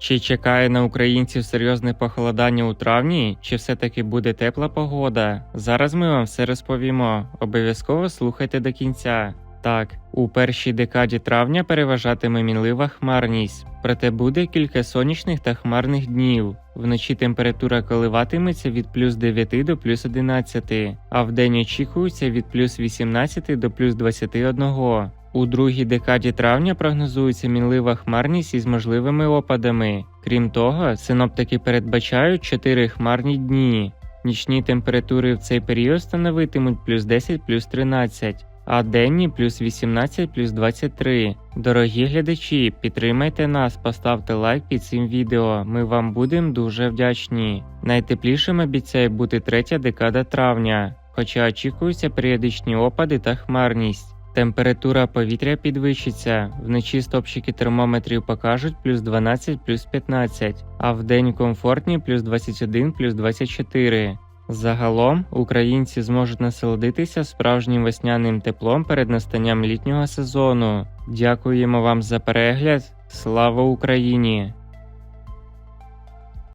Чи чекає на українців серйозне похолодання у травні, чи все-таки буде тепла погода? Зараз ми вам все розповімо. Обов'язково слухайте до кінця. Так, у першій декаді травня переважатиме мінлива хмарність, проте буде кілька сонячних та хмарних днів. Вночі температура коливатиметься від плюс 9 до плюс 11, а вдень очікується від плюс 18 до плюс 21. У другій декаді травня прогнозується мінлива хмарність із можливими опадами. Крім того, синоптики передбачають 4 хмарні дні. Нічні температури в цей період становитимуть плюс 10 плюс 13, а денні плюс 18 плюс 23. Дорогі глядачі, підтримайте нас, поставте лайк під цим відео. Ми вам будемо дуже вдячні. Найтеплішим обіцяє бути третя декада травня, хоча очікуються періодичні опади та хмарність. Температура повітря підвищиться, вночі стопчики термометрів покажуть плюс 12 плюс 15, а вдень комфортні плюс 21 плюс 24. Загалом українці зможуть насолодитися справжнім весняним теплом перед настанням літнього сезону. Дякуємо вам за перегляд. Слава Україні!